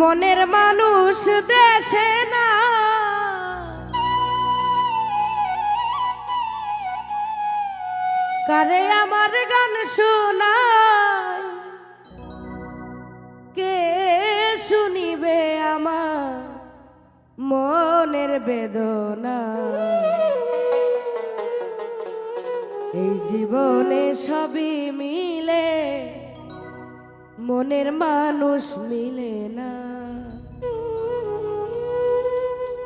মনের মানুষ দেশে না। কারে আমার গান শোনা কে শুনিবে আমার মনের বেদনা? এই জীবনে সবই মিলে মনের মানুষ মিলে না।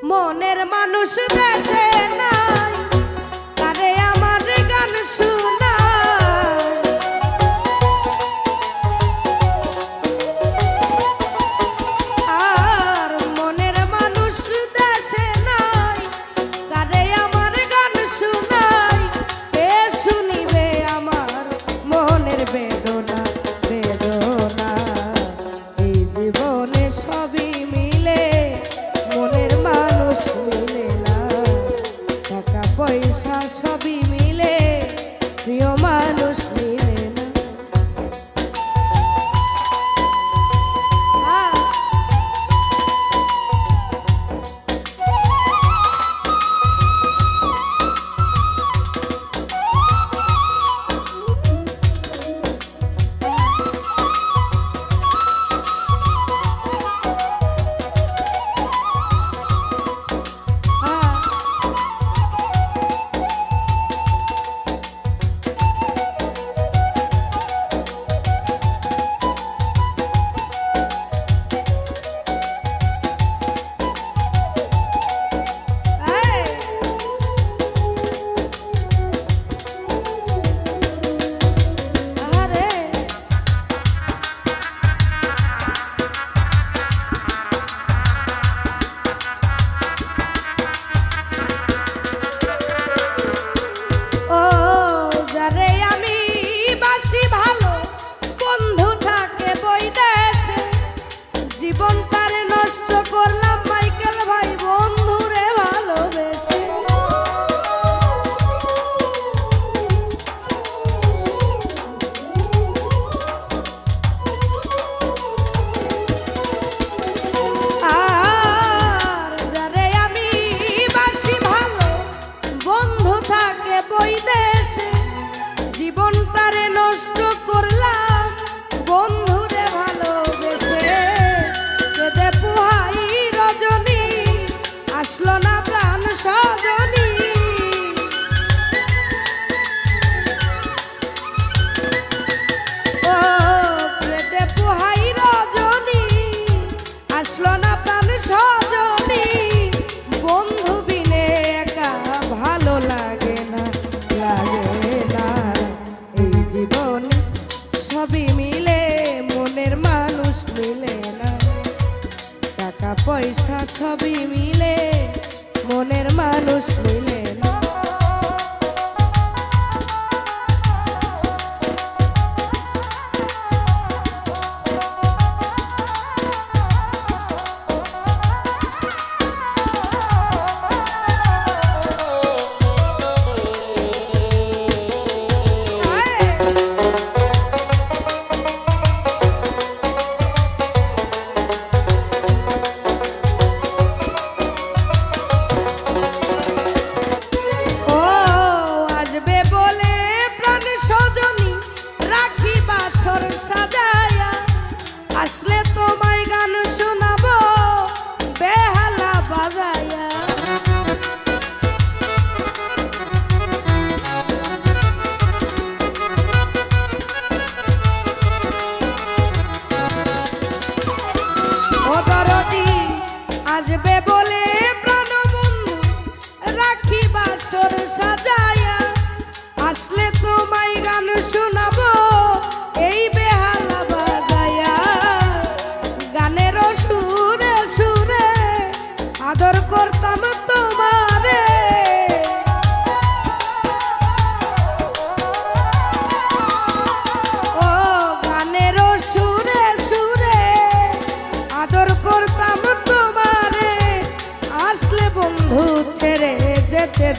মনের মানুষ দেশে না বলে সবই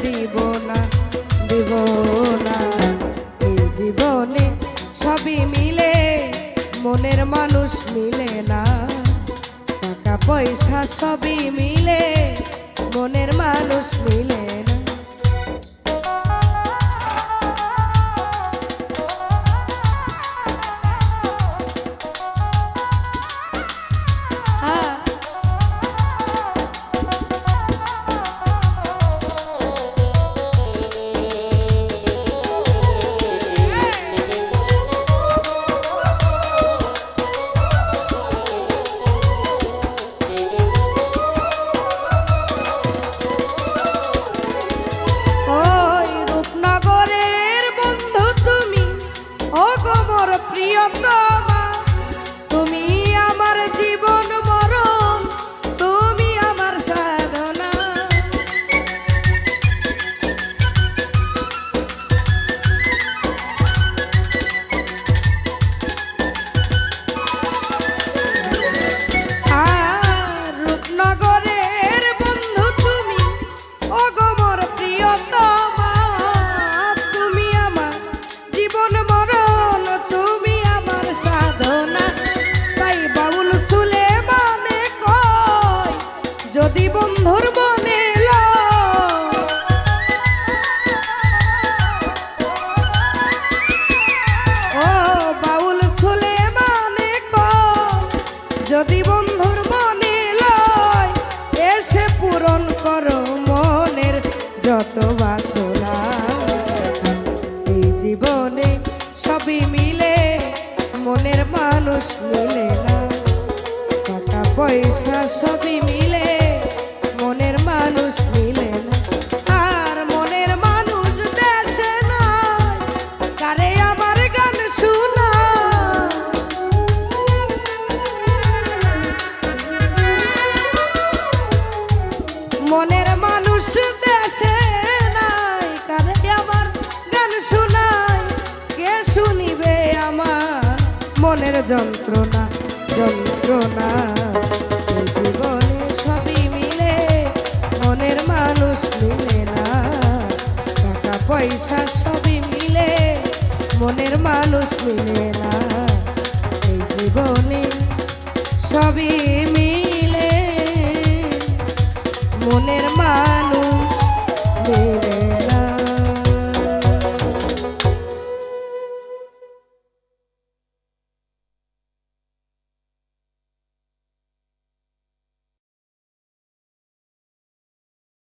দিব না দিব না এই জীবনে সবই মিলে, মনের মানুষ মিলে না। টাকা পয়সা সবই মিলে, মনের মানুষ মিলে পয়সা সবই মিলে, মনের মানুষ মিলে না। আর মনের মানুষ দেশে নয়, কারে আমার গান শোনা মনের মানুষ দেশে নাই, কারে আমার গান শোনাই কে শুনিবে আমার মনের যন্ত্রণা যন্ত্রণা? পয়সা সবই মিলে মনের মানুষ মিলে না। এই জীবনে সবই মিলে মনের মানুষ মিলে